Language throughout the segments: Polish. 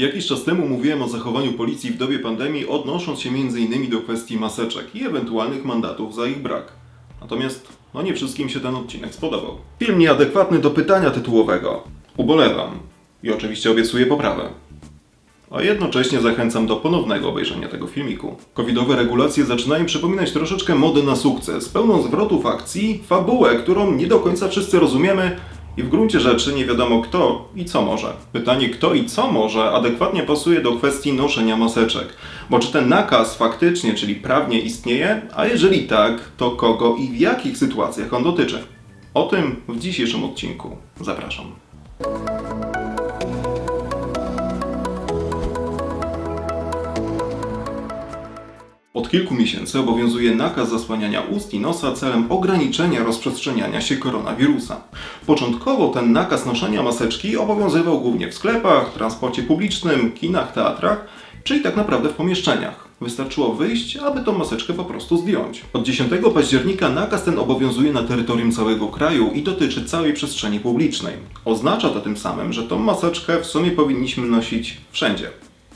Jakiś czas temu mówiłem o zachowaniu policji w dobie pandemii, odnosząc się m.in. do kwestii maseczek i ewentualnych mandatów za ich brak. Natomiast, no nie wszystkim się ten odcinek spodobał. Film nieadekwatny do pytania tytułowego. Ubolewam. I oczywiście obiecuję poprawę. A jednocześnie zachęcam do ponownego obejrzenia tego filmiku. Covidowe regulacje zaczynają przypominać troszeczkę mody na sukces, pełną zwrotów akcji, fabułę, którą nie do końca wszyscy rozumiemy i w gruncie rzeczy nie wiadomo kto i co może. Pytanie kto i co może adekwatnie pasuje do kwestii noszenia maseczek. Bo czy ten nakaz faktycznie, czyli prawnie istnieje, a jeżeli tak, to kogo i w jakich sytuacjach on dotyczy? O tym w dzisiejszym odcinku. Zapraszam. Od kilku miesięcy obowiązuje nakaz zasłaniania ust i nosa celem ograniczenia rozprzestrzeniania się koronawirusa. Początkowo ten nakaz noszenia maseczki obowiązywał głównie w sklepach, transporcie publicznym, kinach, teatrach, czyli tak naprawdę w pomieszczeniach. Wystarczyło wyjść, aby tą maseczkę po prostu zdjąć. Od 10 października nakaz ten obowiązuje na terytorium całego kraju i dotyczy całej przestrzeni publicznej. Oznacza to tym samym, że tą maseczkę w sumie powinniśmy nosić wszędzie.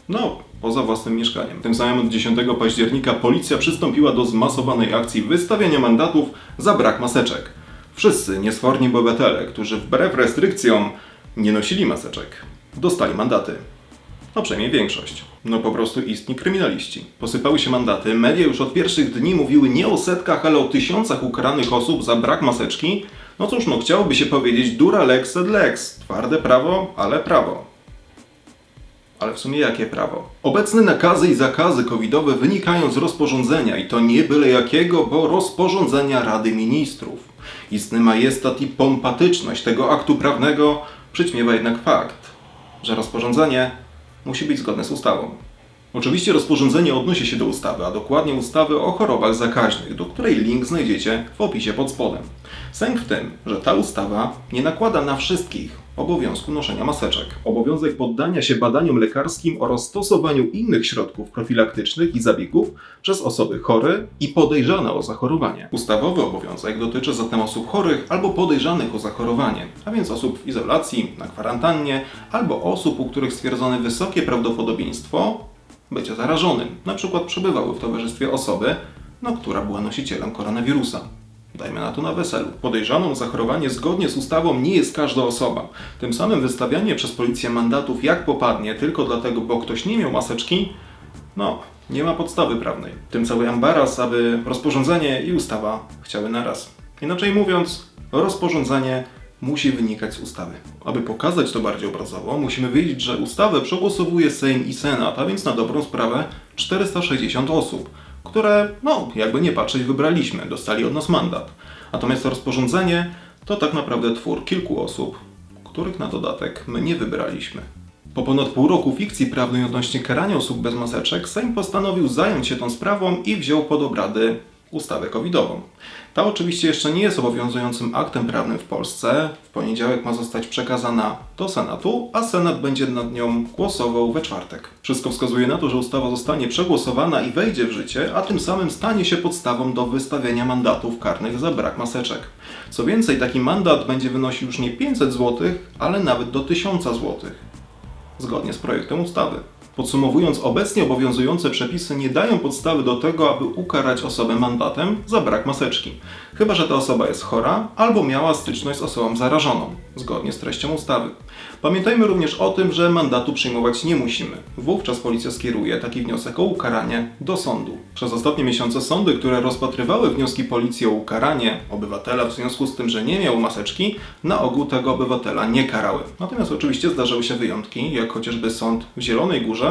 No, poza własnym mieszkaniem. Tym samym od 10 października policja przystąpiła do zmasowanej akcji wystawiania mandatów za brak maseczek. Wszyscy niesforni obywatele, którzy wbrew restrykcjom nie nosili maseczek, dostali mandaty. No przynajmniej większość. No po prostu istni kryminaliści. Posypały się mandaty, media już od pierwszych dni mówiły nie o setkach, ale o tysiącach ukaranych osób za brak maseczki. No cóż, no chciałoby się powiedzieć dura lex sed lex. Twarde prawo, ale prawo. Ale w sumie jakie prawo? Obecne nakazy i zakazy covidowe wynikają z rozporządzenia i to nie byle jakiego, bo rozporządzenia Rady Ministrów. Istny majestat i pompatyczność tego aktu prawnego przyćmiewa jednak fakt, że rozporządzenie musi być zgodne z ustawą. Oczywiście rozporządzenie odnosi się do ustawy, a dokładnie ustawy o chorobach zakaźnych, do której link znajdziecie w opisie pod spodem. Sęk w tym, że ta ustawa nie nakłada na wszystkich obowiązku noszenia maseczek. Obowiązek poddania się badaniom lekarskim oraz stosowaniu innych środków profilaktycznych i zabiegów przez osoby chore i podejrzane o zachorowanie. Ustawowy obowiązek dotyczy zatem osób chorych albo podejrzanych o zachorowanie, a więc osób w izolacji, na kwarantannie albo osób, u których stwierdzono wysokie prawdopodobieństwo bycia zarażonym. Na przykład przebywały w towarzystwie osoby, no, która była nosicielem koronawirusa. Dajmy na to na weselu. Podejrzaną zachorowanie zgodnie z ustawą nie jest każda osoba. Tym samym wystawianie przez policję mandatów jak popadnie, tylko dlatego, bo ktoś nie miał maseczki, no, nie ma podstawy prawnej. Tym cały ambaras, aby rozporządzenie i ustawa chciały naraz. Inaczej mówiąc, rozporządzenie musi wynikać z ustawy. Aby pokazać to bardziej obrazowo, musimy wiedzieć, że ustawę przegłosowuje Sejm i Senat, a więc na dobrą sprawę 460 osób, które, no, jakby nie patrzeć, wybraliśmy, dostali od nas mandat. Natomiast to rozporządzenie to tak naprawdę twór kilku osób, których na dodatek my nie wybraliśmy. Po ponad pół roku fikcji prawnej odnośnie karania osób bez maseczek, Sejm postanowił zająć się tą sprawą i wziął pod obrady ustawę covidową. Ta oczywiście jeszcze nie jest obowiązującym aktem prawnym w Polsce. W poniedziałek ma zostać przekazana do Senatu, a Senat będzie nad nią głosował we czwartek. Wszystko wskazuje na to, że ustawa zostanie przegłosowana i wejdzie w życie, a tym samym stanie się podstawą do wystawienia mandatów karnych za brak maseczek. Co więcej, taki mandat będzie wynosił już nie 500 zł, ale nawet do 1000 zł. Zgodnie z projektem ustawy. Podsumowując, obecnie obowiązujące przepisy nie dają podstawy do tego, aby ukarać osobę mandatem za brak maseczki. Chyba, że ta osoba jest chora albo miała styczność z osobą zarażoną, zgodnie z treścią ustawy. Pamiętajmy również o tym, że mandatu przyjmować nie musimy. Wówczas policja skieruje taki wniosek o ukaranie do sądu. Przez ostatnie miesiące sądy, które rozpatrywały wnioski policji o ukaranie obywatela w związku z tym, że nie miał maseczki, na ogół tego obywatela nie karały. Natomiast oczywiście zdarzały się wyjątki, jak chociażby sąd w Zielonej Górze,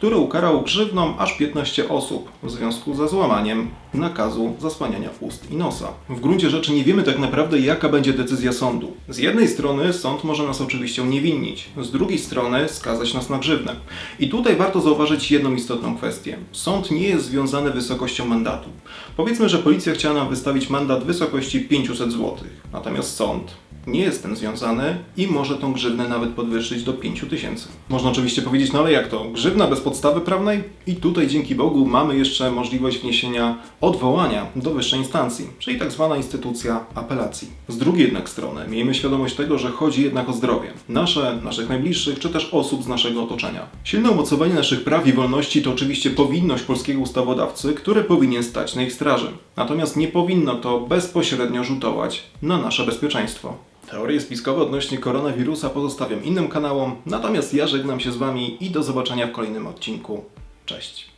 który ukarał grzywną aż 15 osób w związku ze złamaniem nakazu zasłaniania ust i nosa. W gruncie rzeczy nie wiemy tak naprawdę, jaka będzie decyzja sądu. Z jednej strony sąd może nas oczywiście uniewinnić, z drugiej strony skazać nas na grzywnę. I tutaj warto zauważyć jedną istotną kwestię. Sąd nie jest związany wysokością mandatu. Powiedzmy, że policja chciała nam wystawić mandat wysokości 500 zł, natomiast sąd nie jest tym związany i może tą grzywnę nawet podwyższyć do 5 tysięcy. Można oczywiście powiedzieć, no ale jak to? Grzywna bez podstawy prawnej? I tutaj dzięki Bogu mamy jeszcze możliwość wniesienia odwołania do wyższej instancji, czyli tak zwana instytucja apelacji. Z drugiej jednak strony miejmy świadomość tego, że chodzi jednak o zdrowie. Nasze, naszych najbliższych, czy też osób z naszego otoczenia. Silne umocowanie naszych praw i wolności to oczywiście powinność polskiego ustawodawcy, który powinien stać na ich straży. Natomiast nie powinno to bezpośrednio rzutować na nasze bezpieczeństwo. Teorie spiskowe odnośnie koronawirusa pozostawiam innym kanałom, natomiast ja żegnam się z Wami i do zobaczenia w kolejnym odcinku. Cześć.